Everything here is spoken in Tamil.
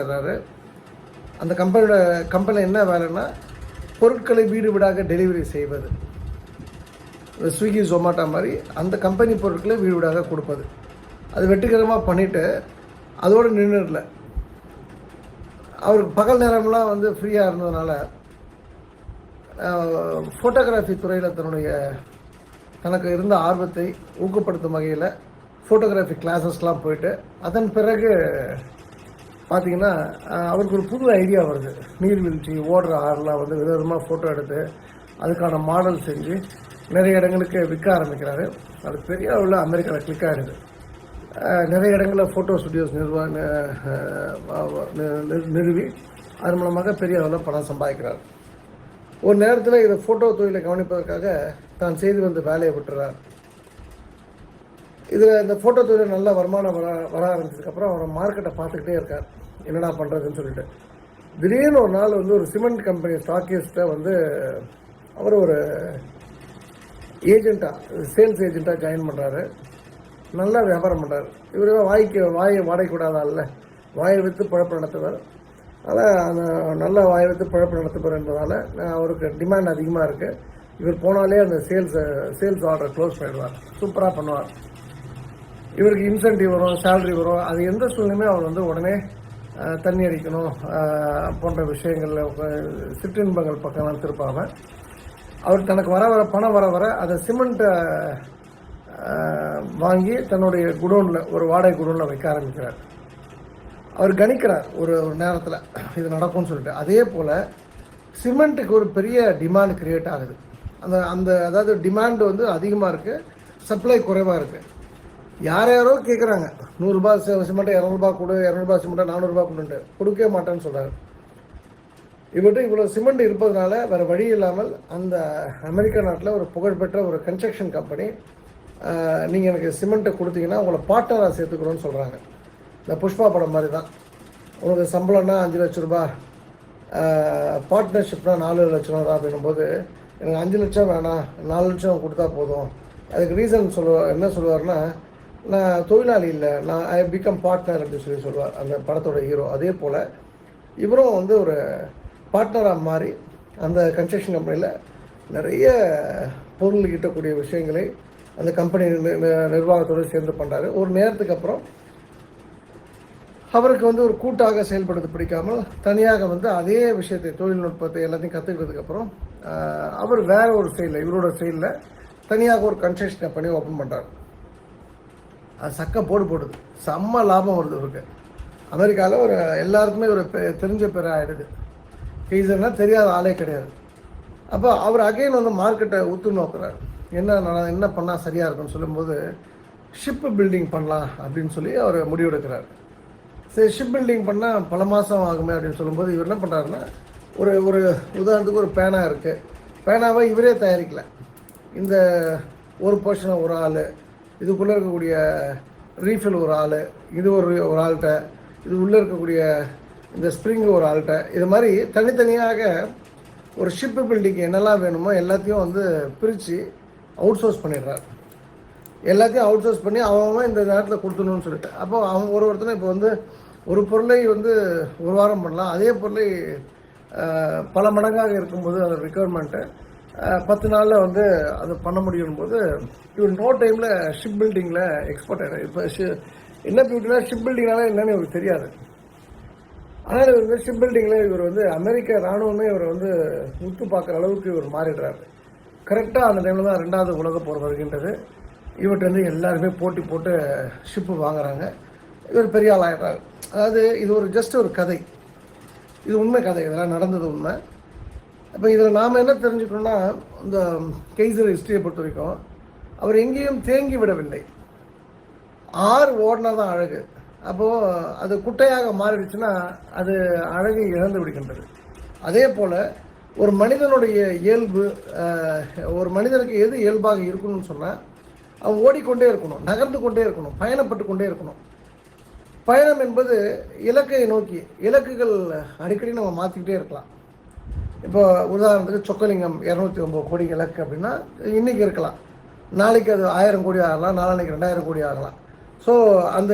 வர்றாரு அந்த கம்பெனியோட கம்பெனி என்ன வேலைன்னா பொருட்களை வீடு வீடாக டெலிவரி செய்வது. ஸ்விக்கி ஜொமாட்டோ மாதிரி அந்த கம்பெனி பொருட்களை வீடு வீடாக கொடுப்பது. அது வெற்றிகரமாக பண்ணிவிட்டு அதோடு நின்றுடல அவருக்கு பகல் நேரம்லாம் வந்து ஃப்ரீயாக இருந்ததுனால ஃபோட்டோகிராஃபி துறையில் தன்னுடைய தனக்கு இருந்த ஆர்வத்தை ஊக்கப்படுத்தும் வகையில் ஃபோட்டோகிராஃபி கிளாஸஸ்லாம் போயிட்டு அதன் பிறகு பார்த்தீங்கன்னா அவருக்கு ஒரு புது ஐடியா வருது. நீர்வீழ்ச்சி ஓடுற ஆறுலாம் வந்து விதவிதமாக ஃபோட்டோ எடுத்து அதுக்கான மாடல் செஞ்சு நிறைய இடங்களுக்கு விற்க ஆரம்பிக்கிறாரு. அது பெரிய அளவில் அமெரிக்காவில் கிளிக் ஆகிடுது நிறைய இடங்களில் ஃபோட்டோ ஸ்டுடியோஸ் நிறுவன நிறுவி அதன் மூலமாக பெரிய அளவில் பணம் சம்பாதிக்கிறார். ஒரு நேரத்தில் இதை ஃபோட்டோ தொழிலை கவனிப்பதற்காக தான் செய்து வந்த வேலையை விட்டுறார். இதில் இந்த ஃபோட்டோ தொழில் நல்ல வருமானம் வர வர ஆரம்பிச்சதுக்கப்புறம் அவர் மார்க்கெட்டை பார்த்துக்கிட்டே இருக்கார். என்னடா பண்ணுறதுன்னு சொல்லிட்டு. திடீர்னு ஒரு நாள் வந்து ஒரு சிமெண்ட் கம்பெனி ஸ்டாக்கிஸ்ட்டை வந்து அவர் ஒரு ஏஜெண்ட்டாக சேல்ஸ் ஏஜெண்ட்டாக ஜாயின் பண்ணுறாரு நல்லா வியாபாரம் பண்ணுறாரு இவர் வாய்க்கு வாயை வாடகை வாயை விற்று பழப்பு நடத்துவார். அதனால் அந்த நல்ல வாயை விற்று பழப்பு நடத்துவார் என்பதால் அவருக்கு டிமாண்ட் அதிகமாக இருக்குது இவர் போனாலே அந்த சேல்ஸ் சேல்ஸ் ஆர்டர் க்ளோஸ் பண்ணிடுவார். சூப்பராக பண்ணுவார். இவருக்கு இன்சென்டிவ் வரும் சேலரி வரும். அது எந்த சூழ்நிலையுமே அவர் வந்து உடனே தண்ணி அடிக்கணும் போன்ற விஷயங்களில் சிற்றின்பங்கள் பக்கம்லாம் திருப்பாம அவர் தனக்கு வர வர பணம் வர வர அதை சிமெண்ட்டை வாங்கி தன்னுடைய குடோனில் ஒரு வாடகை குடோனில் வைக்க ஆரம்பிக்கிறார். அவர் கணிக்கிறார் ஒரு ஒரு நேரத்தில் இது நடக்கும்னு சொல்லிட்டு. அதே போல் சிமெண்ட்டுக்கு ஒரு பெரிய டிமாண்ட் க்ரியேட் ஆகுது. அந்த அந்த அதாவது டிமாண்டு வந்து அதிகமாக இருக்குது சப்ளை குறைவாக இருக்குது யார் யாரோ கேட்குறாங்க நூறுரூபா சிமெண்ட்டை இரநூறுபா கொடு இரநூறுபா சிமெண்ட்டை நானூறுரூபா கொடுன்ட்டு கொடுக்கவே மாட்டேன்னு சொல்கிறாரு இவர்கிட்ட இவ்வளோ சிமெண்ட் இருப்பதனால வேறு வழி இல்லாமல் அந்த அமெரிக்கா நாட்டில் ஒரு புகழ்பெற்ற ஒரு கன்ஸ்ட்ரக்ஷன் கம்பெனி நீங்கள் எனக்கு சிமெண்ட்டை கொடுத்தீங்கன்னா உங்களை பார்ட்னராக சேர்த்துக்கிறோன்னு சொல்கிறாங்க இந்த புஷ்பா படம் மாதிரி தான் உனக்கு சம்பளம்னா அஞ்சு லட்ச ரூபா பார்ட்னர்ஷிப்னா நாலு லட்ச ரூபா அப்படின்னும்போது எனக்கு அஞ்சு லட்சம் வேணாம் நாலு லட்சம் கொடுத்தா போதும். அதுக்கு ரீசன் சொல்லுவா என்ன சொல்லுவார்னா நான் தொழிலாளி இல்லை. நான் ஐ பிகம் பார்ட்னர் அப்படின்னு சொல்லி சொல்லுவார் அந்த படத்தோட ஹீரோ அதே போல் இவரும் வந்து ஒரு பார்ட்னராக மாறி அந்த கன்ஸ்ட்ரக்ஷன் கம்பெனியில் நிறைய பொருள் ஈட்டக்கூடிய விஷயங்களை அந்த கம்பெனி நி- நிர்வாகத்தோடு சேர்ந்து பண்ணுறாரு ஒரு நேரத்துக்கு அப்புறம் அவருக்கு வந்து ஒரு கூட்டாக செயல்படுறது பிடிக்காமல் தனியாக வந்து அதே விஷயத்தை தொழில்நுட்பத்தை எல்லாத்தையும் கற்றுக்கிறதுக்கப்புறம் அவர் வேற ஒரு செயலில் இவரோட செயலில் தனியாக ஒரு கன்ஸ்ட்ரக்ஷன் கம்பெனி ஓப்பன் பண்ணுறாரு அது சக்க போடு போடுது. செம்ம லாபம் வருது இவருக்கு. அமெரிக்காவில் ஒரு எல்லாருக்குமே ஒரு பெ- தெரிஞ்ச பேர் ஆகிடுது கெய்சர்னால் தெரியாத ஆளே கிடையாது. அப்போ அவர் அகைன் வந்து மார்க்கெட்டை உத்து நோக்கிறார். என்ன என்ன பண்ணால் சரியாக இருக்கும்னு சொல்லும்போது ஷிப்பு பில்டிங் பண்ணலாம் அப்படின்னு சொல்லி அவர் முடிவெடுக்கிறார். சரி ஷிப் பில்டிங் பண்ணால் பல மாதம் ஆகுமே அப்படின்னு சொல்லும்போது இவர் என்ன பண்ணுறாருன்னா ஒரு ஒரு உதாரணத்துக்கு ஒரு பேனா இருக்குது பேனாவை இவரே தயாரிக்கல. இந்த ஒரு போர்ஷனை ஒரு ஆள் இதுக்குள்ளே இருக்கக்கூடிய ரீஃபில் ஒரு ஆள் இது ஒரு ஒரு ஆள்கிட்ட இது உள்ளே இருக்கக்கூடிய இந்த ஸ்ப்ரிங் ஒரு ஆள்கிட்ட இது மாதிரி தனித்தனியாக ஒரு ஷிப்பு பில்டிங்க்கு என்னெல்லாம் வேணுமோ எல்லாத்தையும் வந்து பிரித்து அவுட் சோர்ஸ் பண்ணிடுறாரு. எல்லாத்தையும் அவுட் சோர்ஸ் பண்ணி அவன் இந்த நேரத்தில் கொடுத்துடணும்னு சொல்லிட்டு. அப்போ அவங்க ஒரு ஒருத்தனை இப்போ வந்து ஒரு பொருளை வந்து ஒரு வாரம் பண்ணலாம். அதே பொருளை பல மடங்காக இருக்கும்போது அந்த ரிக்குவயர்மெண்ட்டை பத்து நாளில் வந்து அது பண்ண முடியும் போது இவர் நோ டைமில் ஷிப் பில்டிங்கில் எக்ஸ்போர்ட் ஆகிடும் இப்போ ஷி- என்ன பியூட்டினா ஷிப் பில்டிங்னால என்னன்னு இவருக்கு தெரியாது. ஆனால் இவர் வந்து ஷிப் பில்டிங்கில் இவர் வந்து அமெரிக்க இராணுவமே இவர் வந்து உத்து பார்க்குற அளவுக்கு இவர் மாறிடுறாரு. கரெக்டாக அந்த டைமில் தான் ரெண்டாவது உலக போர் வருகின்றது. இவர்கிட்ட வந்து எல்லாருமே போட்டி போட்டு ஷிப்பு வாங்குறாங்க. இவர் பெரிய ஆள் ஆகிடுறாரு அதாவது இது ஒரு ஜஸ்ட் ஒரு கதை. இது உண்மை கதை. இதெல்லாம் நடந்தது உண்மை. அப்போ இதில் நாம் என்ன தெரிஞ்சுக்கணும்னா இந்த கெய்சர் ஹிஸ்டரியை பொறுத்த வரைக்கும் அவர் எங்கேயும் தேங்கி விடவில்லை. ஆறு ஓடினா தான் அழகு. அப்போது அது குட்டையாக மாறிடுச்சுன்னா அது அழகை இழந்து விடுகின்றது. அதே போல் ஒரு மனிதனுடைய இயல்பு ஒரு மனிதனுக்கு எது இயல்பாக இருக்கணும்னு சொன்னால் அவன் ஓடிக்கொண்டே இருக்கணும் நகர்ந்து கொண்டே இருக்கணும் பயணப்பட்டு கொண்டே இருக்கணும். பயணம் என்பது இலக்கை நோக்கி இலக்குகள் அடிக்கடி நம்ம மாற்றிக்கிட்டே இருக்கலாம். இப்போ உதாரணத்துக்கு சொக்கலிங்கம் இரநூத்தி ஒம்பது கோடி இலக்கு அப்படின்னா இன்னைக்கு இருக்கலாம். நாளைக்கு அது ஆயிரம் கோடி ஆகலாம் நாளைக்கு ரெண்டாயிரம் கோடி ஆகலாம். ஸோ அந்த